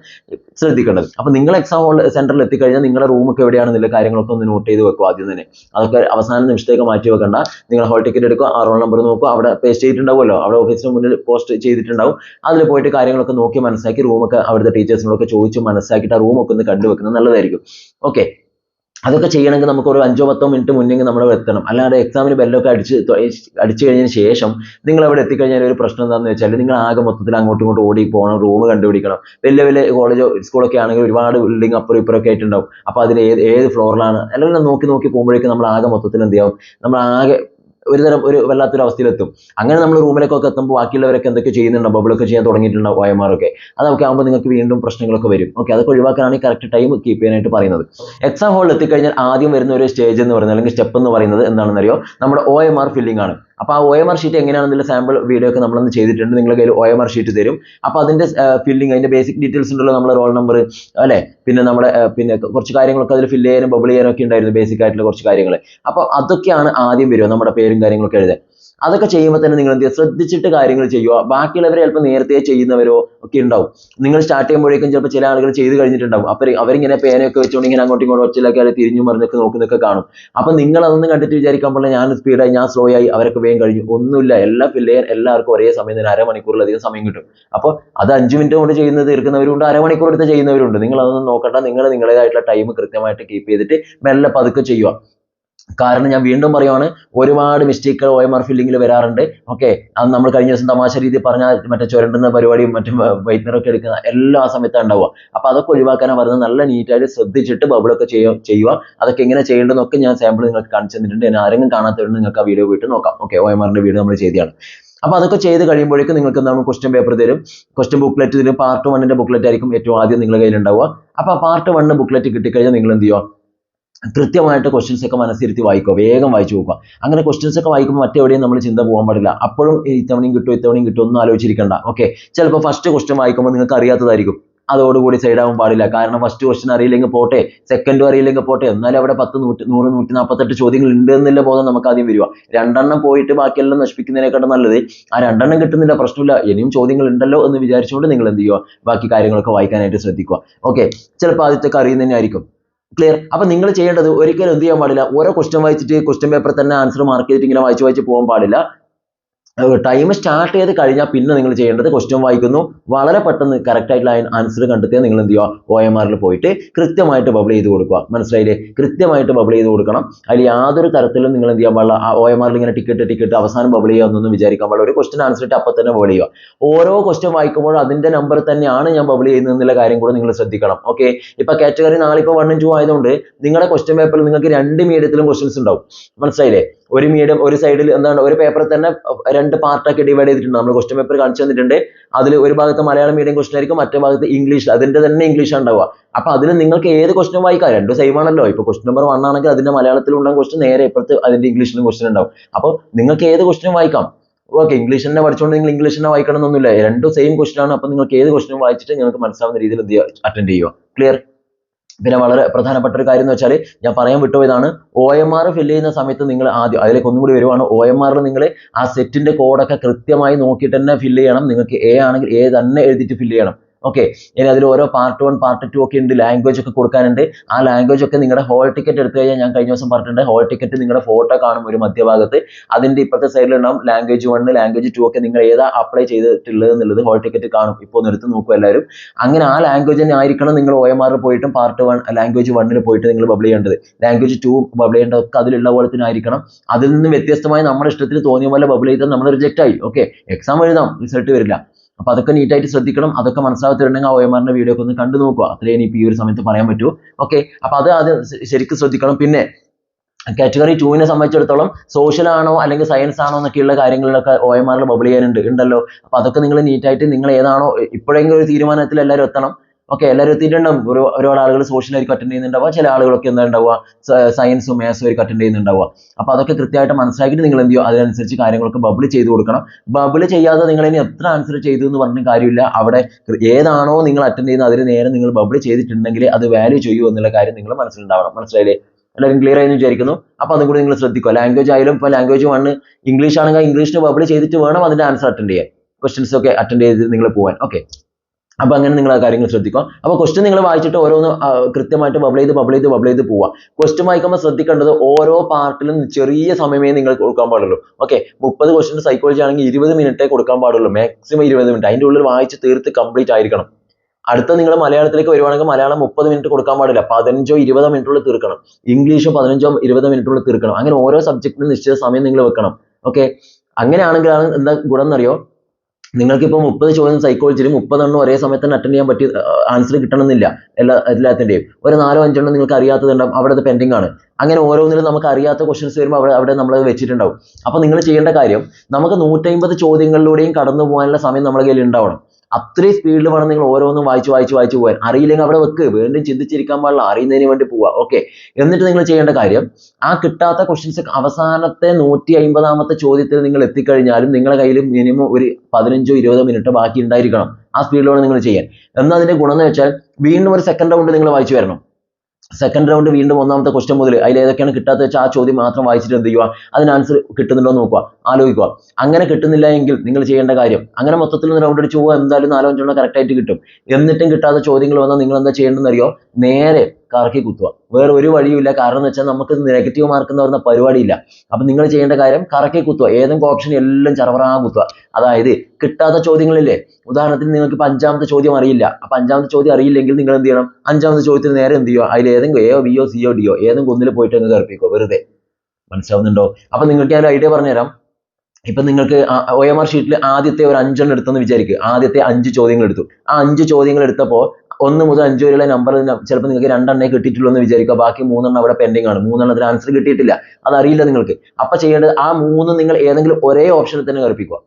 ശ്രദ്ധിക്കേണ്ടത്. അപ്പോൾ നിങ്ങൾ എക്സാം ഹോൾ സെന്ററിൽ എത്തിക്കഴിഞ്ഞാൽ നിങ്ങളുടെ റൂമൊക്കെ എവിടെയാണെന്നുള്ള കാര്യങ്ങളൊക്കെ ഒന്ന് നോട്ട് ചെയ്ത് വെക്കുക ആദ്യം തന്നെ. അതൊക്കെ അവസാന നിമിഷത്തേക്ക് മാറ്റി വെക്കണ്ട. നിങ്ങൾ ഹോൾ ടിക്കറ്റ് എടുക്കുക ആ റോൾ നമ്പർ നോക്കുക അവിടെ പേസ്റ്റ് ചെയ്തിട്ടുണ്ടാവുമല്ലോ. അവിടെ ഓഫീസിന് മുന്നിൽ പോസ്റ്റ് ചെയ്തിട്ടുണ്ടാവും. അതിൽ പോയിട്ട് കാര്യങ്ങളൊക്കെ നോക്കി മനസ്സിലാക്കി റൂമൊക്കെ അവിടുത്തെ ടീച്ചേഴ്സിനോടൊക്കെ ചോദിച്ച് മനസ്സിലാക്കിയിട്ട് ആ റൂമൊക്കെ ഒന്ന് കണ്ടുവെക്കുന്നത് നല്ലതായിരിക്കും. ഓക്കെ അതൊക്കെ ചെയ്യണമെങ്കിൽ നമുക്ക് ഒരു അഞ്ചോ പത്തോ മിനിറ്റ് മുന്നേ നമ്മൾ എത്തണം. അല്ലാതെ എക്സാമിന് ബെല്ലൊക്കെ അടിച്ച് അടിച്ചു കഴിഞ്ഞതിന് ശേഷം നിങ്ങൾ അവിടെ എത്തിക്കഴിഞ്ഞാൽ ഒരു പ്രശ്നം എന്താണെന്ന് വെച്ചാൽ നിങ്ങൾ ആകെ മൊത്തത്തിൽ അങ്ങോട്ടും ഇങ്ങോട്ടും ഓടി പോകണം റൂം കണ്ടുപിടിക്കണം. വലിയ വലിയ കോളേജോ സ്കൂളൊക്കെ ആണെങ്കിൽ ഒരുപാട് ബിൽഡിംഗ് അപ്പുറം ഇപ്പുറം ഒക്കെ ആയിട്ടുണ്ടാവും. അപ്പോൾ അതിൽ ഏത് ഏത് ഫ്ലോറിലാണ് അല്ലെങ്കിൽ നോക്കി നോക്കി പോകുമ്പോഴേക്കും നമ്മൾ ആകെ മൊത്തത്തിൽ എന്ത് നമ്മൾ ആകെ ഒരു തരം ഒരു വല്ലാത്തൊരു അവസ്ഥയിലെത്തും. അങ്ങനെ നമ്മൾ റൂമിലേക്കൊക്കെ എത്തുമ്പോൾ ബാക്കിയുള്ളവരൊക്കെ എന്തൊക്കെ ചെയ്യുന്നുണ്ടാവും ബബിളൊക്കെ ചെയ്യാൻ തുടങ്ങിയിട്ടുണ്ടാവും ഓയമാരൊക്കെ അതൊക്കെ ആകുമ്പോൾ നിങ്ങൾക്ക് വീണ്ടും പ്രശ്നങ്ങളൊക്കെ വരും. ഓക്കെ അതൊക്കെ ഒഴിവാക്കാനാണ് കറക്റ്റ് ടൈം കീപ്പ് ചെയ്യാനായിട്ട് പറയുന്നത്. എക്സാം ഹോളിൽ എത്തിക്കഴിഞ്ഞാൽ ആദ്യം വരുന്ന ഒരു സ്റ്റേജ് എന്ന് പറയുന്നത് അല്ലെങ്കിൽ സ്റ്റെപ്പ് എന്ന് പറയുന്നത് എന്താണെന്നറിയോ? നമ്മുടെ ഒ എം ആർ ഫില്ലിംഗ് ആണ്. അപ്പോൾ ആ ഒ എം ആർ ഷീറ്റ് എങ്ങനെയാണെന്നുള്ള സാമ്പിൾ വീഡിയോ ഒക്കെ നമ്മളൊന്ന് ചെയ്തിട്ടുണ്ട്. നിങ്ങളുടെ കയ്യിൽ ഒ എം ആർ ഷീറ്റ് തരും. അപ്പോൾ അതിന്റെ ഫില്ലിംഗ് അതിന്റെ ബേസിക് ഡീറ്റെയിൽസ് ഉണ്ടല്ലോ നമ്മുടെ റോൾ നമ്പർ അല്ലേ? പിന്നെ നമ്മുടെ പിന്നെ കുറച്ച് കാര്യങ്ങളൊക്കെ അതിൽ ഫില്ല് ചെയ്യാനും ബബിൾ ചെയ്യാനും ഒക്കെ ഉണ്ടായിരുന്നു ബേസിക് ആയിട്ടുള്ള കുറച്ച് കാര്യങ്ങൾ അപ്പോൾ അതൊക്കെയാണ് ആദ്യം വരിക നമ്മുടെ പേരും കാര്യങ്ങളൊക്കെ എഴുതാൻ അതൊക്കെ ചെയ്യുമ്പോൾ തന്നെ നിങ്ങൾ എന്ത് ചെയ്യുക ശ്രദ്ധിച്ചിട്ട് കാര്യങ്ങൾ ചെയ്യുക. ബാക്കിയുള്ളവർ ചിലപ്പോൾ നേരത്തെ ചെയ്യുന്നവരോ ഒക്കെ ഉണ്ടാവും. നിങ്ങൾ സ്റ്റാർട്ട് ചെയ്യുമ്പോഴേക്കും ചിലപ്പോൾ ചില ആളുകൾ ചെയ്ത് കഴിഞ്ഞിട്ടുണ്ടാവും. അപ്പോൾ അവരിങ്ങനെ പേനയൊക്കെ വെച്ചുകൊണ്ട് ഇങ്ങനെ അങ്ങോട്ടും ഇങ്ങോട്ടും ഒച്ചയിലൊക്കെ അത് തിരിഞ്ഞു മറിഞ്ഞൊക്കെ നോക്കുന്നൊക്കെ കാണും. അപ്പോൾ നിങ്ങൾ അതൊന്നും കണ്ടിട്ട് വിചാരിക്കാൻ പാടില്ല. ഞാൻ സ്പീഡായി ഞാൻ സ്ലോ ആയി അവരൊക്കെ വേഗം കഴിഞ്ഞു. ഒന്നുമില്ല. എല്ലാ പിള്ളേർ എല്ലാവർക്കും ഒരേ സമയം തന്നെ അരമണിക്കൂറിലധികം സമയം കിട്ടും. അപ്പോൾ അത് അഞ്ച് മിനിറ്റ് കൊണ്ട് ചെയ്യുന്നത് തീർക്കുന്നവരുണ്ട് അരമണിക്കൂർ എടുത്ത് ചെയ്യുന്നവരുണ്ട്. നിങ്ങൾ അതൊന്നും നോക്കണ്ട. നിങ്ങൾ നിങ്ങളുടേതായിട്ടുള്ള ടൈം കൃത്യമായിട്ട് കീപ്പ് ചെയ്തിട്ട് മെല്ലെ പതുക്കെ ചെയ്യുക. കാരണം ഞാൻ വീണ്ടും പറയുവാണ് ഒരുപാട് മിസ്റ്റേക്കുകൾ ഒ എം ആർ ഫില്ലിങ്ങിൽ വരാറുണ്ട്. ഓക്കെ അത് നമ്മൾ കഴിഞ്ഞ ദിവസം തമാശ രീതി പറഞ്ഞ മറ്റേ ചുരണ്ടുന്ന പരിപാടിയും മറ്റും വൈറ്റ്നറൊക്കെ എടുക്കുന്ന എല്ലാ സമയത്തും സമയത്താണ് ഉണ്ടാവുക. അപ്പോൾ അതൊക്കെ ഒഴിവാക്കാനാണ് പറയുന്നത് നല്ല നീറ്റായിട്ട് ശ്രദ്ധിച്ചിട്ട് ബബിളൊക്കെ ചെയ്യുക ചെയ്യുക. അതൊക്കെ എങ്ങനെ ചെയ്യേണ്ടതെന്നൊക്കെ ഞാൻ സാമ്പിൾ നിങ്ങൾക്ക് കാണിച്ചു തന്നിട്ടുണ്ട്. ഞാൻ ആരെങ്കിലും കാണാത്തവരുണ്ട് നിങ്ങൾക്ക് ആ വീഡിയോ പോയിട്ട് നോക്കാം. ഓക്കെ ഒ എം വീഡിയോ നമ്മൾ ചെയ്തതാണ്. അപ്പോൾ അതൊക്കെ ചെയ്ത് കഴിയുമ്പോഴേക്കും നിങ്ങൾക്ക് എന്താണ് ക്വസ്റ്റ്യൻ പേപ്പർ തരും. ക്വസ്റ്റ്യൻ ബുക്ക്ലെറ്റ് തരും. പാർട്ട് വണ്ണിന്റെ ബുക്ക്ലെറ്റ് ആയിരിക്കും ഏറ്റവും ആദ്യം നിങ്ങളുടെ കയ്യിൽ ഉണ്ടാവുക അപ്പോൾ ആ പാർട്ട് വണ്ണ് ബുക്ക്ലെറ്റ് കിട്ടിക്കഴിഞ്ഞാൽ നിങ്ങൾ എന്ത് ചെയ്യുക? കൃത്യമായിട്ട് ക്വസ്റ്റ്യൻസ് ഒക്കെ മനസ്സിരുത്തി വായിക്കുക. വേഗം വായിച്ചു നോക്കുക. അങ്ങനെ ക്വസ്റ്റ്യൻസ് ഒക്കെ വായിക്കുമ്പോൾ മറ്റെവിടെയും നമ്മൾ ചിന്ത പോകാൻ പാടില്ല. അപ്പോഴും ഇത്തവണയും കിട്ടും ഇത്തവണയും കിട്ടും ഒന്നും ആലോചിച്ചിരിക്കണ്ട. ഓക്കെ ചിലപ്പോൾ ഫസ്റ്റ് ക്വസ്റ്റ്യൻ വായിക്കുമ്പോൾ നിങ്ങൾക്ക് അറിയാത്തതായിരിക്കും. അതോടുകൂടി സൈഡ് ആവാൻ പാടില്ല. കാരണം ഫസ്റ്റ് ക്വസ്റ്റ്യൻ അറിയില്ലെങ്കിൽ പോട്ടെ സെക്കൻഡും അറിയില്ലെങ്കിൽ പോട്ടെ. എന്നാലും അവിടെ പത്ത് നൂറ്റി നൂറ് നൂറ്റി നാൽപ്പത്തെട്ട് ചോദ്യങ്ങൾ ഉണ്ട് എന്നുള്ള ബോധം നമുക്ക് ആദ്യം വരിക. രണ്ടെണ്ണം പോയിട്ട് ബാക്കിയെല്ലാം നശിപ്പിക്കുന്നതിനെക്കാട്ടും നല്ലത് ആ രണ്ടെണ്ണം കിട്ടുന്നില്ല പ്രശ്നമില്ല. ഇനിയും ചോദ്യങ്ങൾ ഉണ്ടല്ലോ എന്ന് വിചാരിച്ചുകൊണ്ട് നിങ്ങൾ എന്ത് ചെയ്യുക? ബാക്കി കാര്യങ്ങളൊക്കെ വായിക്കാനായിട്ട് ശ്രദ്ധിക്കുക. ഓക്കെ ചിലപ്പോൾ ആദ്യത്തെ അറിയുന്നതന്നെ ആയിരിക്കും. ക്ലിയർ അപ്പൊ നിങ്ങൾ ചെയ്യേണ്ടത് ഒരിക്കലും എന്ത് ചെയ്യാൻ പാടില്ല. ഓരോ ക്വസ്റ്റ്യൻ വായിച്ചിട്ട് ക്വസ്റ്റ്യൻ പേപ്പർ തന്നെ ആൻസർ മാർക്ക് ചെയ്തിട്ട് ഇങ്ങനെ വായിച്ച് വായിച്ച് പോകാൻ പാടില്ല. ടൈം സ്റ്റാർട്ട് ചെയ്ത് കഴിഞ്ഞാൽ പിന്നെ നിങ്ങൾ ചെയ്യേണ്ടത് ക്വസ്റ്റ്യൻ വായിക്കുന്നു. വളരെ പെട്ടെന്ന് കറക്റ്റ് ആയിട്ടുള്ള ആൻസർ കണ്ടെത്തിയാൽ നിങ്ങൾ എന്ത് ചെയ്യുക? ഒ എം ആറിൽ പോയിട്ട് കൃത്യമായിട്ട് ബബിൾ ചെയ്ത് കൊടുക്കുക. മനസ്സിലായില്ലേ? കൃത്യമായിട്ട് ബബിൾ ചെയ്ത് കൊടുക്കണം. അതിൽ യാതൊരു തരത്തിലും നിങ്ങൾ എന്ത് ചെയ്യാൻ പാടില്ല ഒ എം ആറിൽ ഇങ്ങനെ ടിക്കറ്റ് ടിക്കറ്റ് അവസാനം ബബിൾ ചെയ്യാമെന്നൊന്നും വിചാരിക്കാൻ പാടില്ല. ഒരു ക്വസ്റ്റ്യൻ ആൻസർ ഇട്ട് അപ്പം തന്നെ ബബിൾ ചെയ്യുക. ഓരോ ക്വസ്റ്റ്യൻ വായിക്കുമ്പോഴും അതിന്റെ നമ്പർ തന്നെയാണ് ഞാൻ ബബിൾ ചെയ്യുന്നത് എന്നുള്ള കാര്യം കൂടെ നിങ്ങൾ ശ്രദ്ധിക്കണം. ഓക്കെ ഇപ്പൊ കാറ്റഗറി നാളെ ഇപ്പോൾ വണ്ണും ടു ആയതുകൊണ്ട് നിങ്ങളുടെ ക്വസ്റ്റ്യൻ പേപ്പറിൽ നിങ്ങൾക്ക് രണ്ട് മീഡിയത്തിലും ക്വസ്റ്റ്യൻസ് ഉണ്ടാവും. മനസ്സിലായില്ലേ? ഒരു മീഡിയം ഒരു സൈഡിൽ എന്താണ് ഒരു പേപ്പറിൽ തന്നെ രണ്ട് പാർട്ടാക്കി ഡിവൈഡ് ചെയ്തിട്ടുണ്ട്. നമ്മൾ ക്വസ്റ്റ്യൻ പേപ്പർ കാണിച്ചു തന്നിട്ടുണ്ട്. അതിൽ ഒരു ഭാഗത്ത് മലയാളം മീഡിയം ക്വസ്റ്റ്യൻ ആയിരിക്കും മറ്റേ ഭാഗത്ത് ഇംഗ്ലീഷ് അതിന്റെ തന്നെ ഇംഗ്ലീഷ് ഉണ്ടാവുക. അപ്പൊ അതിൽ നിങ്ങൾക്ക് ഏത് ക്വസ്റ്റൻ വായിക്കാം. രണ്ടും സെയിം ആണല്ലോ. ഇപ്പൊ ക്വസ്റ്റ്യൻ നമ്പർ വൺ ആണെങ്കിൽ അതിന്റെ മലയാളത്തിൽ ഉണ്ടാകും ക്വസ്റ്റ്യൻ നേരെ ഇപ്പുറത്ത് അതിന്റെ ഇംഗ്ലീഷിലും ക്വസ്റ്റൻ ഉണ്ടാവും. അപ്പോൾ നിങ്ങൾക്ക് ഏത് ക്വസ്റ്റ്യൻ വായിക്കാം. ഓക്കെ ഇംഗ്ലീഷ് തന്നെ പഠിച്ചുകൊണ്ട് നിങ്ങൾ ഇംഗ്ലീഷ് തന്നെ വായിക്കണം എന്നൊന്നുമില്ല രണ്ടും സെയിം ക്വസ്റ്റൻ ആണ്. അപ്പൊ നിങ്ങൾക്ക് ഏത് ക്വസ്റ്റ്യൻ വായിച്ചിട്ട് നിങ്ങൾക്ക് മനസ്സിലാവുന്ന രീതിയിൽ അറ്റൻഡ് ചെയ്യുക. ക്ലിയർ പിന്നെ വളരെ പ്രധാനപ്പെട്ട ഒരു കാര്യം എന്ന് വെച്ചാൽ ഞാൻ പറയാൻ വിട്ടുപോയതാണ്. ഒ എം ആർ ഫില്ല് ചെയ്യുന്ന സമയത്ത് നിങ്ങൾ ആദ്യം അതിലേക്ക് ഒന്നും കൂടി വരുവാണ്. ഒ എം ആറിൽ നിങ്ങൾ ആ സെറ്റിന്റെ കോഡൊക്കെ കൃത്യമായി നോക്കിയിട്ട് തന്നെ ഫില്ല് ചെയ്യണം. നിങ്ങൾക്ക് എ ആണെങ്കിൽ എ തന്നെ എഴുതിയിട്ട് ഫില്ല് ചെയ്യണം. ഓക്കെ ഇനി അതിൽ ഓരോ പാർട്ട് വൺ പാർട്ട് ടു ഒക്കെ ഉണ്ട് ലാംഗ്വേജ് ഒക്കെ കൊടുക്കാനുണ്ട്. ആ ലാംഗ്വേജ് ഒക്കെ നിങ്ങളുടെ ഹോൾ ടിക്കറ്റ് എടുത്തു കഴിഞ്ഞാൽ ഞാൻ കഴിഞ്ഞ ദിവസം പറഞ്ഞിട്ടുണ്ട് ഹോൾ ടിക്കറ്റ് നിങ്ങളുടെ ഫോട്ടോ കാണും ഒരു മധ്യഭാഗത്ത്. അതിന്റെ ഇപ്പുറത്തെ സൈഡിലുണ്ടാവും ലാംഗ്വേജ് വൺ ലാംഗ്വേജ് ടു ഒക്കെ നിങ്ങൾ ഏതാ അപ്ലൈ ചെയ്തിട്ടുള്ളത് എന്നുള്ളത് ഹോൾ ടിക്കറ്റ് കാണും. ഇപ്പോൾ ഒന്ന് എടുത്ത് നോക്കും എല്ലാവരും. അങ്ങനെ ആ ലാംഗ്വേജ് തന്നെ ആയിരിക്കണം നിങ്ങൾ ഒ എം ആറിൽ പോയിട്ടും പാർട്ട് വൺ ലാംഗ്വേജ് വണ്ണിൽ പോയിട്ട് നിങ്ങൾ ബബിൾ ചെയ്യേണ്ടത്. ലാംഗ്വേജ് ടു ബബിൾ ചെയ്യേണ്ടതൊക്കെ അതിലുള്ള പോലെ തന്നെ ആയിരിക്കണം. അതിൽ നിന്ന് വ്യത്യസ്തമായി നമ്മുടെ ഇഷ്ടത്തിന് തോന്നിയ പോലെ ബബിൾ ചെയ്താൽ നമ്മൾ റിജക്റ്റ് ആയി. ഓക്കെ എക്സാം എഴുതാം റിസൾട്ട് വരില്ല. അപ്പൊ അതൊക്കെ നീറ്റായിട്ട് ശ്രദ്ധിക്കണം. അതൊക്കെ മനസ്സിലാകത്തിട്ടുണ്ടെങ്കിൽ ആ ഒ എം ആറിന്റെ വീഡിയോ ഒക്കെ ഒന്ന് കണ്ടു നോക്കുക. അത്രേ ഇനി ഈ ഒരു സമയത്ത് പറയാൻ പറ്റൂ. ഓക്കെ അപ്പൊ അത് അത് ശരിക്കും ശ്രദ്ധിക്കണം. പിന്നെ കാറ്റഗറി ടുവിനെ സംബന്ധിച്ചിടത്തോളം സോഷ്യൽ ആണോ അല്ലെങ്കിൽ സയൻസ് ആണോ എന്നൊക്കെയുള്ള കാര്യങ്ങളിലൊക്കെ ഒ എം ആറിൽ ബബിൾ ചെയ്യാനുണ്ട് ഉണ്ടല്ലോ. അപ്പൊ അതൊക്കെ നിങ്ങൾ നീറ്റായിട്ട് നിങ്ങൾ ഏതാണോ ഇപ്പോഴെങ്കിലും ഒരു തീരുമാനത്തിൽ എല്ലാവരും എത്തണം. ഓക്കെ എല്ലാവരും എത്തിയിട്ടുണ്ടാവും. ഒരു ഒരുപാട് ആളുകൾ സോഷ്യലായിട്ട് അറ്റൻഡ് ചെയ്യുന്നുണ്ടാവുക. ചില ആളുകളൊക്കെ എന്താ ഉണ്ടാവുക? സയൻസും മാത്സും ആയിരിക്കും അറ്റൻഡ് ചെയ്യുന്നുണ്ടാവുക. അപ്പൊ അതൊക്കെ കൃത്യമായിട്ട് മനസ്സിലാക്കിയിട്ട് നിങ്ങൾ എന്ത് അതിനനുസരിച്ച് കാര്യങ്ങളൊക്കെ ബബിൾ ചെയ്ത് കൊടുക്കണം. ബബിൾ ചെയ്യാതെ നിങ്ങൾ ഇനി എത്ര ആൻസർ ചെയ്തു എന്ന് പറഞ്ഞ കാര്യമില്ല. അവിടെ ഏതാണോ നിങ്ങൾ അറ്റൻഡ് ചെയ്യുന്നത് അതിന് നേരെ നിങ്ങൾ ബബിൾ ചെയ്തിട്ടുണ്ടെങ്കിൽ അത് വാല്യൂ ചെയ്യൂ എന്നുള്ള കാര്യം നിങ്ങൾ മനസ്സിലുണ്ടാവണം. മനസ്സിലായില്ലേ? എല്ലാവരും ക്ലിയർ ആയെന്ന് വിചാരിക്കുന്നു. അപ്പൊ അതും കൂടി നിങ്ങൾ ശ്രദ്ധിക്കുക. ലാംഗ്വേജ് ആയാലും ഇപ്പൊ ലാംഗ്വേജ് വണ്ണ് ഇംഗ്ലീഷ് ആണെങ്കിൽ ഇംഗ്ലീഷിന് ബബിൾ ചെയ്തിട്ട് വേണം അതിന്റെ ആൻസർ അറ്റൻഡ് ചെയ്യാൻ. ക്വസ്റ്റ്യൻസ് ഒക്കെ അറ്റൻഡ് ചെയ്ത് നിങ്ങൾ പോകാൻ ഓക്കെ അപ്പൊ അങ്ങനെ നിങ്ങൾ ആ കാര്യങ്ങൾ ശ്രദ്ധിക്കുക. അപ്പൊ ക്വസ്റ്റ്യൻ നിങ്ങൾ വായിച്ചിട്ട് ഓരോന്ന് കൃത്യമായിട്ട് ബബിൾ ചെയ്ത് ബബിൾ ചെയ്ത് ബബിൾ ചെയ്ത് പോവുക. ക്വസ്റ്റ്യൻ വായിക്കുമ്പോൾ ശ്രദ്ധിക്കേണ്ടത് ഓരോ പാർട്ടിലും ചെറിയ സമയമേ നിങ്ങൾ കൊടുക്കാൻ പാടുള്ളൂ. ഓക്കെ മുപ്പത് ക്വസ്റ്റ്യൻ സൈക്കോളജി ആണെങ്കിൽ ഇരുപത് മിനിറ്റേ കൊടുക്കാൻ പാടുള്ളൂ. മാക്സിമം ഇരുപത് മിനിറ്റ് അതിന്റെ ഉള്ളിൽ വായിച്ച് തീർത്ത് കംപ്ലീറ്റ് ആയിരിക്കണം. അടുത്ത നിങ്ങൾ മലയാളത്തിലേക്ക് വരുവാണെങ്കിൽ മലയാളം മുപ്പത് മിനിറ്റ് കൊടുക്കാൻ പാടില്ല. പതിനഞ്ചോ ഇരുപതോ മിനിറ്റുള്ളിൽ തീർക്കണം. ഇംഗ്ലീഷോ പതിനഞ്ചോ ഇരുപതോ മിനിറ്റുള്ളിൽ തീർക്കണം. അങ്ങനെ ഓരോ സബ്ജക്റ്റിനും നിശ്ചിത സമയം നിങ്ങൾ വെക്കണം. ഓക്കെ അങ്ങനെയാണെങ്കിലാണ് എന്താ ഗുണം എന്നറിയോ? നിങ്ങൾക്ക് ഇപ്പോൾ മുപ്പത് ചോദ്യം സൈക്കോളജിയിൽ മുപ്പതെണ്ണം ഒരേ സമയത്ത് തന്നെ അറ്റൻഡ് ചെയ്യാൻ പറ്റിയ ആൻസർ കിട്ടണമെന്നില്ല. എല്ലാ എല്ലാത്തിന്റെയും ഒരു നാലോ അഞ്ചെണ്ണം നിങ്ങൾക്ക് അറിയാത്തതുണ്ടാവും അവിടെ അത് പെൻഡിങ് ആണ്. അങ്ങനെ ഓരോന്നിലും നമുക്ക് അറിയാത്ത ക്വസ്റ്റ്യൻസ് വരുമ്പോൾ അവിടെ അവിടെ നമ്മൾ വെച്ചിട്ടുണ്ടാവും. അപ്പോൾ നിങ്ങൾ ചെയ്യേണ്ട കാര്യം നമുക്ക് നൂറ്റമ്പത് ചോദ്യങ്ങളിലൂടെയും കടന്നു പോകാനുള്ള സമയം നമ്മുടെ കയ്യിൽ ഉണ്ടാവണം അത്രയും സ്പീഡിൽ വേണം നിങ്ങൾ ഓരോന്നും വായിച്ച് വായിച്ച് വായിച്ച് പോകാൻ. അറിയില്ലെങ്കിൽ അവിടെ വെക്ക്. വീണ്ടും ചിന്തിച്ചിരിക്കാൻ പാടില്ല. അറിയുന്നതിന് വേണ്ടി പോവുക ഓക്കെ എന്നിട്ട് നിങ്ങൾ ചെയ്യേണ്ട കാര്യം ആ കിട്ടാത്ത ക്വസ്റ്റ്യൻസ് അവസാനത്തെ നൂറ്റി അമ്പതാമത്തെ ചോദ്യത്തിൽ നിങ്ങൾ എത്തിക്കഴിഞ്ഞാലും നിങ്ങളുടെ കയ്യിൽ മിനിമം ഒരു പതിനഞ്ചോ ഇരുപതോ മിനിറ്റ് ബാക്കി ഉണ്ടായിരിക്കണം. ആ സ്പീഡിലാണ് നിങ്ങൾ ചെയ്യാൻ. എന്നാൽ അതിന്റെ ഗുണം എന്ന് വെച്ചാൽ വീണ്ടും ഒരു സെക്കൻഡ് റൗണ്ട് നിങ്ങൾ വായിച്ചു വരണം. സെക്കൻഡ് റൗണ്ട് വീണ്ടും ഒന്നാമത്തെ ക്വസ്റ്റ്യൻ മുതൽ അതിൽ ഏതൊക്കെയാണ് കിട്ടാത്തത് വെച്ചാൽ ആ ചോദ്യം മാത്രം വായിച്ചിട്ട് എന്ത് ചെയ്യുക അതിന് ആൻസർ കിട്ടുന്നുണ്ടോ എന്ന് നോക്കുക ആലോചിക്കുക അങ്ങനെ കിട്ടുന്നില്ല എങ്കിൽ നിങ്ങൾ ചെയ്യേണ്ട കാര്യം അങ്ങനെ മൊത്തത്തിൽ റൗണ്ട് അടിച്ച് പോകുക എന്തായാലും നാലോ അഞ്ചെണ്ണം കറക്റ്റ് ആയിട്ട് കിട്ടും. എന്നിട്ടും കിട്ടാത്ത ചോദ്യങ്ങൾ വന്നാൽ നിങ്ങൾ എന്താ ചെയ്യേണ്ടതെന്ന് അറിയോ? നേരെ കറക്കി കുത്തുക. വേറെ ഒരു വഴിയുമില്ല. കാരണം എന്ന് വെച്ചാൽ നമുക്ക് നെഗറ്റീവ് മാർക്ക് എന്ന് പറയുന്ന പരിപാടിയില്ല. അപ്പോൾ നിങ്ങൾ ചെയ്യേണ്ട കാര്യം കറക്കി കുത്തുക. ഏതെങ്കിലും ഓപ്ഷൻ എല്ലാം ചറവറാ കുത്തുക. അതായത് കിട്ടാത്ത ചോദ്യങ്ങളില്ലേ? ഉദാഹരണത്തിന് നിങ്ങൾക്ക് ഇപ്പം അഞ്ചാമത്തെ ചോദ്യം അറിയില്ല. അപ്പോൾ അഞ്ചാമത്തെ ചോദ്യം അറിയില്ലെങ്കിൽ നിങ്ങൾ എന്ത് ചെയ്യണം? അഞ്ചാമത്തെ ചോദ്യത്തിന് നേരെ എന്ത് ചെയ്യുക? അതിൽ ഏതെങ്കിലും എയോ ബിയോ സിയോ ഡിയോ ഏതെങ്കിലും ഒന്നിൽ പോയിട്ട് ഒന്ന് കറിപ്പിക്കുക വെറുതെ. മനസ്സിലാവുന്നുണ്ടോ? അപ്പൊ നിങ്ങൾക്ക് ഞാൻ ഐഡിയ പറഞ്ഞുതരാം. ഇപ്പൊ നിങ്ങൾക്ക് ഒ എം ആർ ഷീറ്റിൽ ആദ്യത്തെ ഒരു അഞ്ചെണ്ണം എടുത്തെന്ന് വിചാരിക്കുക ആദ്യത്തെ അഞ്ച് ചോദ്യങ്ങൾ എടുത്തു. ആ അഞ്ച് ചോദ്യങ്ങൾ എടുത്തപ്പോൾ ഒന്ന് മുതൽ അഞ്ച് വരെയുള്ള നമ്പർ ചിലപ്പോൾ നിങ്ങൾക്ക് രണ്ടെണ്ണേ കിട്ടിയിട്ടുള്ളൂ എന്ന് വിചാരിക്കുക. ബാക്കി മൂന്നെണ്ണം അവിടെ പെൻഡിങ് ആണ്. മൂന്നെണ്ണത്തിന് ആൻസർ കിട്ടിയിട്ടില്ല. അതറിയില്ല നിങ്ങൾക്ക്. അപ്പൊ ചെയ്യേണ്ടത് ആ മൂന്ന് നിങ്ങൾ ഏതെങ്കിലും ഒരേ ഓപ്ഷനിൽ തന്നെ കറുപ്പിക്കുക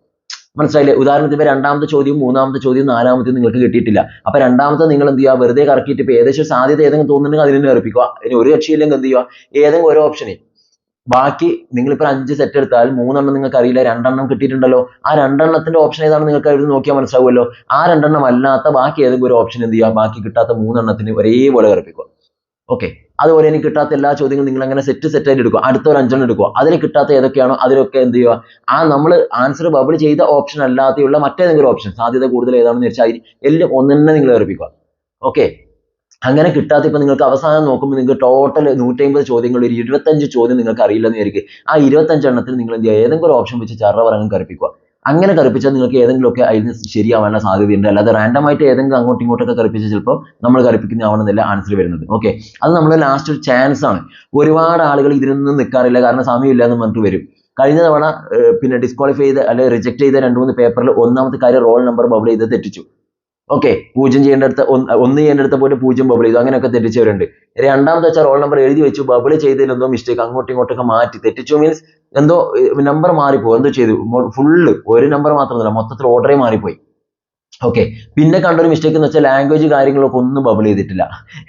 മനസ്സിലായില്ലേ? ഉദാഹരണത്തിന് രണ്ടാമത്തെ ചോദ്യം മൂന്നാമത്തെ ചോദ്യം നാലാമത്തെ നിങ്ങൾക്ക് കിട്ടിയിട്ടില്ല. അപ്പൊ രണ്ടാമത്തെ നിങ്ങൾ എന്ത് ചെയ്യുക? വെറുതെ കറക്കിയിട്ട് ഇപ്പൊ ഏകദേശം സാധ്യത ഏതെങ്കിലും തോന്നുന്നുണ്ടെങ്കിൽ അതിനെ തന്നെ കറുപ്പിക്കുക ഇനി ഒരു രക്ഷയില്ലെങ്കിൽ എന്ത് ചെയ്യുക? ഏതെങ്കിലും ഒരു ഓപ്ഷനിൽ ബാക്കി നിങ്ങളിപ്പോൾ അഞ്ച് സെറ്റ് എടുത്താൽ മൂന്നെണ്ണം നിങ്ങൾക്ക് അറിയില്ല രണ്ടെണ്ണം കിട്ടിയിട്ടുണ്ടല്ലോ. ആ രണ്ടെണ്ണത്തിന്റെ ഓപ്ഷൻ ഏതാണെന്ന് നിങ്ങൾക്ക് എഴുതി നോക്കിയാൽ മനസ്സിലാവുമല്ലോ. ആ രണ്ടെണ്ണം അല്ലാത്ത ബാക്കി ഏതെങ്കിലും ഒരു ഓപ്ഷൻ എന്ത് ചെയ്യുക? ബാക്കി കിട്ടാത്ത മൂന്നെണ്ണത്തിന് ഒരേപോലെ കറുപ്പിക്കുക. ഓക്കെ അതുപോലെ ഇനി കിട്ടാത്ത എല്ലാ ചോദ്യങ്ങളും നിങ്ങൾ അങ്ങനെ സെറ്റ് സെറ്റ് ആയിട്ട് എടുക്കുക. അടുത്ത ഒരു അഞ്ചെണ്ണം എടുക്കുക. അതിൽ കിട്ടാത്ത ഏതൊക്കെയാണോ അതിലൊക്കെ എന്ത് ചെയ്യുക? ആ നമ്മൾ ആൻസർ ബബിൾ ചെയ്ത ഓപ്ഷൻ അല്ലാതെയുള്ള മറ്റേതെങ്കിലും ഓപ്ഷൻ സാധ്യത കൂടുതൽ ഏതാണെന്ന് വെച്ചാൽ എല്ലാം ഒന്നെന്നെ നിങ്ങൾ കറുപ്പിക്കുക. ഓക്കെ അങ്ങനെ കിട്ടാത്ത ഇപ്പം നിങ്ങൾക്ക് അവസാനം നോക്കുമ്പോൾ നിങ്ങൾക്ക് ടോട്ടൽ നൂറ്റമ്പത് ചോദ്യങ്ങൾ ഒരു ഇരുപത്തഞ്ച് ചോദ്യം നിങ്ങൾക്ക് അറിയില്ലെന്ന് വിചാരിക്കും. ആ ഇരുപത്തഞ്ച് എണ്ണത്തിൽ നിങ്ങൾ എന്ത് ചെയ്യുക? ഏതെങ്കിലും ഒരു ഓപ്ഷൻ വെച്ച് ചറ പറഞ്ഞ് കറുപ്പിക്കുക. അങ്ങനെ കറുപ്പിച്ചാൽ നിങ്ങൾക്ക് ഏതെങ്കിലും ഏതെങ്കിലുമൊക്കെ അതിന് ശരിയാവാനുള്ള സാധ്യതയുണ്ട്. അല്ലാതെ റാൻഡം ആയിട്ട് ഏതെങ്കിലും അങ്ങോട്ടും ഇങ്ങോട്ടൊക്കെ കറുപ്പിച്ചാൽ ചിലപ്പോൾ നമ്മൾ കറുപ്പിക്കുന്ന ആവണമെന്നില്ല ആൻസർ വരുന്നത്. ഓക്കെ അത് നമ്മൾ ലാസ്റ്റ് ഒരു ചാൻസ് ആണ്. ഒരുപാട് ആളുകൾ ഇതിനൊന്നും നിൽക്കാറില്ല കാരണം സമയമില്ല എന്ന് പറഞ്ഞിട്ട് വരും. കഴിഞ്ഞ തവണ പിന്നെ ഡിസ്ക്വാളിഫൈ ചെയ്ത് അല്ലെങ്കിൽ റിജക്ട് ചെയ്ത രണ്ട് മൂന്ന് പേപ്പറിൽ ഒന്നാമത്തെ കാര്യം റോൾ നമ്പർ ബബിൾ ചെയ്ത് തെറ്റിച്ചു. ഓക്കെ പൂജ്യം ചെയ്യേണ്ടടുത്ത് ഒന്ന് ചെയ്യേണ്ടടുത്ത് പോലെ പൂജ്യം ബബിൾ ചെയ്തു. അങ്ങനെയൊക്കെ തെറ്റിച്ചവരുണ്ട്. രണ്ടാമത്തെ വെച്ചാൽ റോൾ നമ്പർ എഴുതി വെച്ചു. ബബിൾ ചെയ്തതിൽ എന്തോ മിസ്റ്റേക്ക് അങ്ങോട്ടും ഇങ്ങോട്ടൊക്കെ മാറ്റി. തെറ്റിച്ചു മീൻസ് എന്തോ നമ്പർ മാറിപ്പോയി. എന്തോ ചെയ്തു. ഫുള്ള് ഒരു നമ്പർ മാത്രമല്ല മൊത്തത്തിൽ ഓർഡറേ മാറിപ്പോയി. ഓക്കെ പിന്നെ കണ്ടൊരു മിസ്റ്റേക്ക് എന്ന് വെച്ചാൽ ലാംഗ്വേജ് കാര്യങ്ങളൊക്കെ ഒന്നും ബബിൾ ചെയ്തിട്ടില്ല.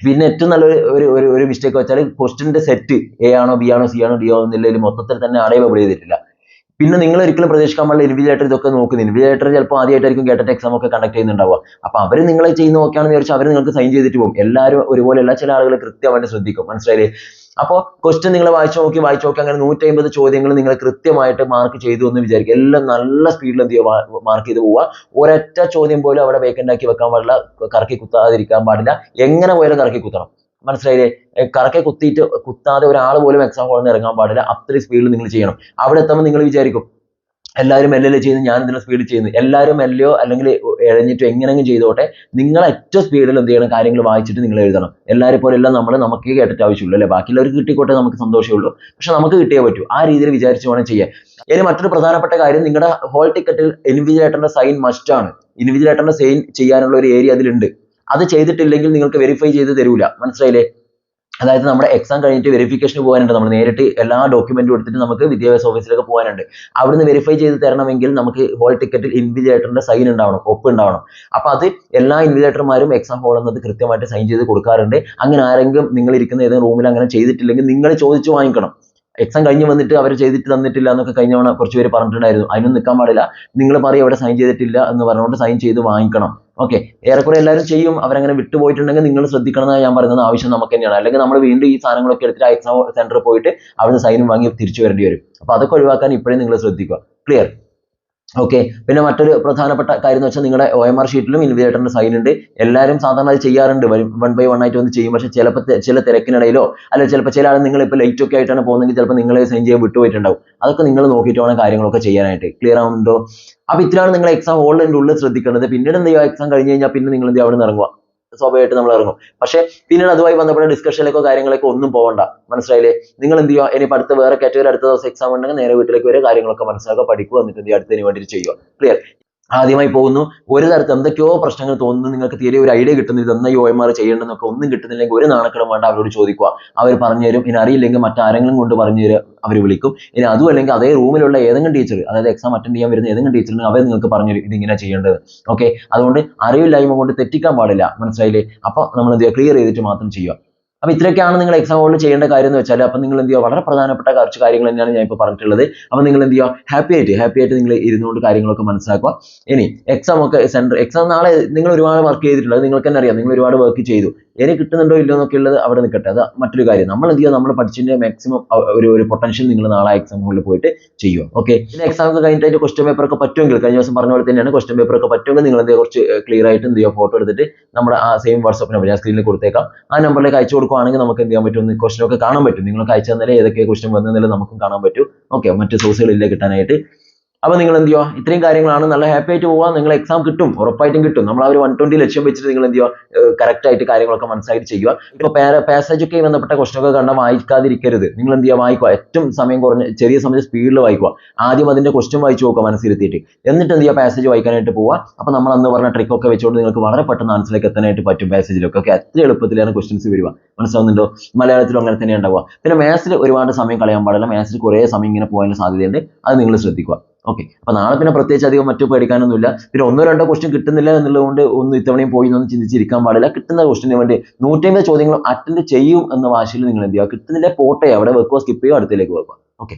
പിന്നെ ഏറ്റവും നല്ലൊരു ഒരു ഒരു ഒരു മിസ്റ്റേക്ക് വെച്ചാൽ ക്വസ്റ്റിന്റെ സെറ്റ് എ ആണോ ബി ആണോ സി ആണോ ഡി ആണോ എന്നുള്ളതിൽ മൊത്തത്തിൽ തന്നെ ആരെയും ബബിൾ ചെയ്തിട്ടില്ല. പിന്നെ നിങ്ങൾ ഒരിക്കലും പ്രതീക്ഷിക്കാൻ പാടില്ല ഇൻവിജിലേറ്റർ ഇതൊക്കെ നോക്കുന്നു. ഇൻവിജിലേറ്റർ ചിലപ്പോൾ ആദ്യമായിട്ടായിരിക്കും കേട്ടിട്ട് എക്സാം ഒക്കെ കണ്ടക്ട് ചെയ്യുന്നുണ്ടാവുക. അപ്പൊ അവർ നിങ്ങളെ ചെയ്യുന്ന നോക്കുകയാണെന്ന് വിചാരിച്ചാൽ അവർ നിങ്ങൾക്ക് സൈൻ ചെയ്തിട്ട് പോകും. എല്ലാവരും ഒരുപോലെ എല്ലാ ചില ആളുകൾ കൃത്യമായിട്ട് ശ്രദ്ധിക്കും. മനസ്സിലായില്ലേ? അപ്പോൾ ക്വസ്റ്റ്യൻ നിങ്ങൾ വായിച്ചു നോക്കി വായിച്ചു നോക്കി അങ്ങനെ നൂറ്റി അമ്പത് ചോദ്യങ്ങൾ നിങ്ങൾ കൃത്യമായിട്ട് മാർക്ക് ചെയ്തു എന്ന് വിചാരിക്കുക. എല്ലാം നല്ല സ്പീഡിൽ എന്ത് ചെയ്യുക? മാർക്ക് ചെയ്ത് പോവുക. ഒരൊറ്റ ചോദ്യം പോലും അവിടെ വേക്കന്റ് ആക്കി വെക്കാൻ പാടില്ല. കറക്കി കുത്താതിരിക്കാൻ പാടില്ല. എങ്ങനെ പോയാലും കറക്കി കുത്തണം. മനസ്സിലായില്ലേ? കറക്കെ കുത്തിയിട്ട് കുത്താതെ ഒരാൾ പോലും എക്സാം ഹോളിൽ നിന്ന് ഇറങ്ങാൻ പാടില്ല. അത്രയും സ്പീഡിൽ നിങ്ങൾ ചെയ്യണം. അവിടെ എത്തുമ്പോൾ നിങ്ങൾ വിചാരിക്കും എല്ലാവരും മെല്ലെ ചെയ്യുന്നു ഞാൻ ഇതിന്റെ സ്പീഡിൽ ചെയ്യുന്നു. എല്ലാവരും എല്ലയോ അല്ലെങ്കിൽ എഴഞ്ഞിട്ടോ എങ്ങനെയെങ്കിലും ചെയ്തോട്ടെ നിങ്ങൾ ഏറ്റവും സ്പീഡിൽ എന്ത് ചെയ്യണം? കാര്യങ്ങൾ വായിച്ചിട്ട് നിങ്ങൾ എഴുതണം. എല്ലാവരും പോലെ എല്ലാം നമ്മൾ നമുക്ക് കേട്ടിട്ട് ആവശ്യമുള്ളൂ അല്ലേ? ബാക്കിയുള്ളവർക്ക് കിട്ടിക്കോട്ടെ നമുക്ക് സന്തോഷമുള്ളൂ. പക്ഷെ നമുക്ക് കിട്ടിയേ പറ്റൂ. ആ രീതിയിൽ വിചാരിച്ച് വേണം ചെയ്യാൻ. ഇനി മറ്റൊരു പ്രധാനപ്പെട്ട കാര്യം നിങ്ങളുടെ ഹോൾ ടിക്കറ്റിൽ ഇൻവിജിലേറ്ററിന്റെ സൈൻ മസ്റ്റ് ആണ്. ഇൻവിജിലേറ്ററിന്റെ സൈൻ ചെയ്യാനുള്ള ഒരു ഏരിയ അതിലുണ്ട്. അത് ചെയ്തിട്ടില്ലെങ്കിൽ നിങ്ങൾക്ക് വെരിഫൈ ചെയ്ത് തരൂല. മനസ്സിലായില്ലേ? അതായത് നമ്മുടെ എക്സാം കഴിഞ്ഞിട്ട് വെരിഫിക്കേഷന് പോകാനുണ്ട്. നമ്മൾ നേരിട്ട് എല്ലാ ഡോക്യുമെന്റും എടുത്തിട്ട് നമുക്ക് വിദ്യാഭ്യാസ ഓഫീസിലൊക്കെ പോകാനുണ്ട്. അവിടുന്ന് വെരിഫൈ ചെയ്ത് തരണമെങ്കിൽ നമുക്ക് ഹോൾ ടിക്കറ്റിൽ ഇൻവിജിലേറ്ററിന്റെ സൈൻ ഉണ്ടാവണം ഒപ്പ് ഉണ്ടാവണം. അപ്പൊ അത് എല്ലാ ഇൻവിജിലേറ്റർമാരും എക്സാം ഹോൾ എന്നത് കൃത്യമായിട്ട് സൈൻ ചെയ്ത് കൊടുക്കാറുണ്ട്. അങ്ങനെ ആരെങ്കിലും നിങ്ങൾ ഇരിക്കുന്ന ഏതെങ്കിലും റൂമിൽ അങ്ങനെ ചെയ്തിട്ടില്ലെങ്കിൽ നിങ്ങൾ ചോദിച്ചു വാങ്ങിക്കണം. എക്സാം കഴിഞ്ഞ് വന്നിട്ട് അവർ ചെയ്തിട്ട് തന്നിട്ടില്ല എന്നൊക്കെ കഴിഞ്ഞ തവണ കുറച്ച് പേര് പറഞ്ഞിട്ടുണ്ടായിരുന്നു. അതിനൊന്നും നിൽക്കാൻ പാടില്ല. നിങ്ങൾ പറയും അവിടെ സൈൻ ചെയ്തിട്ടില്ല എന്ന് പറഞ്ഞുകൊണ്ട് സൈൻ ചെയ്ത് വാങ്ങിക്കണം. ഓക്കെ ഏറെക്കുറെ എല്ലാവരും ചെയ്യും. അവരങ്ങനെ വിട്ടുപോയിട്ടുണ്ടെങ്കിൽ നിങ്ങൾ ശ്രദ്ധിക്കണം എന്നാണ് ഞാൻ പറയുന്നത്. ആവശ്യം നമുക്ക് തന്നെയാണ്. അല്ലെങ്കിൽ നമ്മൾ വീണ്ടും ഈ സാധനങ്ങളൊക്കെ എടുത്തിട്ട് എക്സാം സെന്ററിൽ പോയിട്ട് അവിടുന്ന് സൈനും വാങ്ങി തിരിച്ചു വരേണ്ടി വരും. അപ്പൊ അതൊക്കെ ഒഴിവാക്കാൻ ഇപ്പോഴേ നിങ്ങൾ ശ്രദ്ധിക്കുക. ക്ലിയർ ഓക്കെ പിന്നെ മറ്റൊരു പ്രധാനപ്പെട്ട കാര്യം എന്ന് വെച്ചാൽ നിങ്ങളുടെ ഒ എം ആർ ഷീറ്റിലും ഇൻവിജേറ്ററിന്റെ സൈൻ ഉണ്ട്. എല്ലാവരും സാധാരണ അത് ചെയ്യാറുണ്ട്. വൺ ബൈ വൺ ആയിട്ട് വന്ന് ചെയ്യും. പക്ഷേ ചിലപ്പോൾ ചില തിരക്കിനിടയിലോ അല്ലെങ്കിൽ ചിലപ്പോൾ ചില ആൾ നിങ്ങൾ ഇപ്പോൾ ലൈറ്റ് ഒക്കെ ആയിട്ടാണ് പോകുന്നതെങ്കിൽ ചിലപ്പോൾ നിങ്ങളെ സൈൻ ചെയ്യാൻ വിട്ടുപോയിട്ടുണ്ടാവും. അതൊക്കെ നിങ്ങൾ നോക്കിയിട്ട് വേണം കാര്യങ്ങളൊക്കെ ചെയ്യാനായിട്ട്. ക്ലിയർ ആവുന്നുണ്ടോ? അപ്പോൾ ഇത്രയാണ് നിങ്ങൾ എക്സാം ഹോളിന്റെ ഉള്ളിൽ ശ്രദ്ധിക്കേണ്ടത്. പിന്നീട് എന്ത് ചെയ്യുക എക്സാം കഴിഞ്ഞ് കഴിഞ്ഞാൽ പിന്നെ നിങ്ങൾ എന്ത് അവിടെ നിന്ന് ഇറങ്ങുക. സ്വാഭാവികമായിട്ട് നമ്മൾ ഇറങ്ങും. പക്ഷേ പിന്നീട് അതുമായി ബന്ധപ്പെട്ട ഡിസ്കഷനിലേക്കോ കാര്യങ്ങളേക്കോ ഒന്നും പോകണ്ട മനസ്സിലായില്ലേ? നിങ്ങൾ എന്ത് ചെയ്യുക ഇനി അടുത്ത വേറെ കാറ്റഗറി അടുത്ത ദിവസം എക്സാം ഉണ്ടെങ്കിൽ നേരെ വീട്ടിലേക്ക് വരെ കാര്യങ്ങളൊക്കെ മനസ്സിലാക്കുക പഠിക്കുക എന്നിട്ട് എന്ത് ചെയ്യുക അടുത്തതിന് വേണ്ടിയിട്ട് ചെയ്യുക ക്ലിയർ ആദ്യമായി പോകുന്നു. ഒരു തരത്തിൽ എന്തൊക്കെയോ പ്രശ്നങ്ങൾ തോന്നുന്നു. നിങ്ങൾക്ക് തീരെ ഒരു ഐഡിയ കിട്ടുന്നില്ല ഇതെന്നാ യു എം ആർ ചെയ്യേണ്ടതെന്നൊക്കെ ഒന്നും കിട്ടുന്നില്ലെങ്കിൽ ഒരു നാണക്കടം വേണ്ട അവരോട് ചോദിക്കുക. അവർ പറഞ്ഞു തരും. ഇനി അറിയില്ലെങ്കിൽ മറ്റാരെങ്കിലും കൊണ്ട് പറഞ്ഞു തരും. അവർ വിളിക്കും. ഇനി അതും അല്ലെങ്കിൽ അതേ റൂമിലുള്ള ഏതെങ്കിലും ടീച്ചർ അതായത് എക്സാം അറ്റൻഡ് ചെയ്യാൻ വരുന്ന ഏതെങ്കിലും ടീച്ചറിന് അവർ നിങ്ങൾക്ക് പറഞ്ഞു തരും ഇതിങ്ങനെ ചെയ്യേണ്ടത്. ഓക്കെ അതുകൊണ്ട് അറിവില്ലായ്മ കൊണ്ട് തെറ്റിക്കാൻ പാടില്ല. മനസ്സിലായില്ലേ? അപ്പോൾ നമ്മൾ എന്ത് ചെയ്യുക? ക്ലിയർ ചെയ്തിട്ട് മാത്രം ചെയ്യുക. അപ്പൊ ഇത്രയൊക്കെയാണ് നിങ്ങൾ എക്സാം ഹോളിൽ ചെയ്യേണ്ട കാര്യം എന്ന് വെച്ചാൽ അപ്പൊ നിങ്ങൾ എന്ത് ചെയ്യുക? വളരെ പ്രധാനപ്പെട്ട കുറച്ച് കാര്യങ്ങൾ തന്നെയാണ് ഞാൻ ഇപ്പോൾ പറഞ്ഞിട്ടുള്ളത്. അപ്പൊ നിങ്ങൾ എന്ത് ചെയ്യുക? ഹാപ്പി ആയിട്ട് ഹാപ്പി ആയിട്ട് നിങ്ങൾ ഇരുന്നുകൊണ്ട് കാര്യങ്ങളൊക്കെ മനസ്സിലാക്കുക. ഇനി എക്സാം ഒക്കെ സെന്റർ എക്സാം നാളെ നിങ്ങൾ ഒരുപാട് വർക്ക് ചെയ്തിട്ടുണ്ട് നിങ്ങൾക്ക് തന്നെ അറിയാം. നിങ്ങൾ ഒരുപാട് വർക്ക് ചെയ്തു. ഇനി കിട്ടുന്നുണ്ടോ ഇല്ലയോ എന്നൊക്കെ ഉള്ളത് അവിടെ നിൽക്കട്ടെ. അത് മറ്റൊരു കാര്യം. നമ്മൾ എന്ത് ചെയ്യുക? നമ്മൾ പഠിച്ചതിന്റെ മാക്സിമം ഒരു ഒരു പൊട്ടൻഷ്യൽ നിങ്ങൾ നാളെ എക്സാം ഹോളിൽ പോയിട്ട് ചെയ്യുക. ഓക്കെ പിന്നെ എക്സാം ഒക്കെ കഴിഞ്ഞിട്ട് അതിന്റെ ക്വസ്റ്റ്യൻ പേപ്പർ ഒക്കെ പറ്റുമെങ്കിൽ കഴിഞ്ഞ ദിവസം പറഞ്ഞ പോലെ തന്നെയാണ് ക്വസ്റ്റ്യൻ പേപ്പർ ഒക്കെ പറ്റുമെങ്കിൽ നിങ്ങൾ എന്ത് കുറച്ച് ക്ലിയർ ആയിട്ട് എന്ത് ചെയ്യുക? ഫോട്ടോ എടുത്തിട്ട് നമ്മുടെ ആ സെയിം വാട്സ്ആപ്പ് നമ്പർ ഞാൻ സ്ക്രീനിൽ കൊടുത്തേക്കാം. ആ നമ്പറിലേക്ക് അയച്ചു കൊടുക്കുകയാണെങ്കിൽ നമുക്ക് എന്ത് ചെയ്യാൻ പറ്റും? ക്വസ്റ്റൻ ഒക്കെ കാണാൻ പറ്റും. നിങ്ങൾക്ക് അയച്ചു തന്നാലേ ഏതൊക്കെ ക്വസ്റ്റ്യൻ വന്നതെന്നുള്ളത് നമുക്കും കാണാൻ പറ്റും. ഓക്കെ മറ്റ് സോഴ്സുകളിലേക്ക് കിട്ടാനായിട്ട് അപ്പോൾ നിങ്ങൾ എന്ത് ചെയ്യുക ഇത്രയും കാര്യങ്ങളാണ് നല്ല ഹാപ്പി ആയിട്ട് പോവുക നിങ്ങൾ എക്സാം കിട്ടും ഉറപ്പായിട്ടും കിട്ടും. നമ്മൾ ആ ഒരു വൺ ട്വന്റി ലക്ഷ്യം വെച്ചിട്ട് നിങ്ങൾ എന്ത് ചെയ്യുക കറക്റ്റ് ആയിട്ട് കാര്യങ്ങളൊക്കെ മനസ്സിലായിട്ട് ചെയ്യുക ഇപ്പോൾ പാസേജ് ഒക്കെ ബന്ധപ്പെട്ട ക്വസ്റ്റൻ ഒക്കെ കണ്ടാൽ വായിക്കാതിരിക്കരുത്. നിങ്ങൾ എന്ത് ചെയ്യുക വായിക്കുക ഏറ്റവും സമയം കുറഞ്ഞ ചെറിയ സമയം സ്പീഡിൽ വായിക്കുക ആദ്യം അതിന്റെ ക്വസ്റ്റ്യൻ വായിച്ചു നോക്കുക മനസ്സിലെത്തിയിട്ട് എന്നിട്ട് എന്ത് ചെയ്യുക പാസേജ് വായിക്കാനായിട്ട് പോവുക അപ്പോൾ നമ്മൾ അന്ന് പറഞ്ഞ ട്രിക്ക് ഒക്കെ വെച്ചുകൊണ്ട് നിങ്ങൾക്ക് വളരെ പെട്ടെന്ന് ആൻസറിലേക്ക് എത്താനായിട്ട് പറ്റും പാസേജിലൊക്കെ ഒക്കെ എത്ര എളുപ്പത്തിലാണ് ക്വസ്റ്റ്യൻസ് വരിക മനസ്സിലാവുന്നുണ്ടോ? മലയാളത്തിലും അങ്ങനെ തന്നെ ഉണ്ടാവുക പിന്നെ മാത്സിൽ ഒരുപാട് സമയം കളയാൻ പാടില്ല. മാത്സിൽ കുറേ സമയം ഇങ്ങനെ പോകാനുള്ള സാധ്യതയുണ്ട്. അത് നിങ്ങൾ ശ്രദ്ധിക്കുക ഓക്കെ അപ്പൊ നാളെ പിന്നെ പ്രത്യേകിച്ച് അധികം മറ്റു പഠിക്കാനൊന്നുമില്ല പിന്നെ ഒന്നോ രണ്ടോ ക്വസ്റ്റ്യൻ കിട്ടുന്നില്ല എന്നുള്ളതുകൊണ്ട് ഒന്നും ഇത്തവണയും പോയി എന്നൊന്നും ചിന്തിച്ചിരിക്കാൻ പാടില്ല. കിട്ടുന്ന ക്വസ്റ്റിന് വേണ്ടി നൂറ്റമ്പത് ചോദ്യങ്ങളും അറ്റൻഡ് ചെയ്യും എന്ന വാശിയിൽ നിങ്ങൾ എന്ത് ചെയ്യുക? കിട്ടുന്നില്ല പോട്ടെ. അവിടെ വെക്കുക സ്കിപ്പ് ചെയ്യുക അടുത്തേക്ക് വെക്കുക ഓക്കെ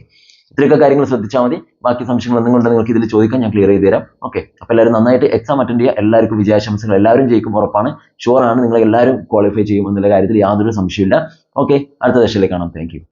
ഇത്രയൊക്കെ കാര്യങ്ങൾ ശ്രദ്ധിച്ചാൽ മതി. ബാക്കി സംശയങ്ങൾ കൊണ്ട് നിങ്ങൾക്ക് ഇതിൽ ചോദിക്കാൻ ഞാൻ ക്ലിയർ ചെയ്ത് തരാം ഓക്കെ അപ്പോൾ എല്ലാവരും നന്നായിട്ട് എക്സാം അറ്റൻഡ് ചെയ്യുക. എല്ലാവർക്കും വിജയാശംസകൾ. എല്ലാവരും ജയിക്കും ഉറപ്പാണ്. ഷുവർ ആണ്. നിങ്ങൾ എല്ലാവരും ക്വാളിഫൈ ചെയ്യും എന്നുള്ള കാര്യത്തിൽ യാതൊരു സംശയമില്ല ഓക്കെ അടുത്ത ദശയിലേക്ക് കാണാം. താങ്ക്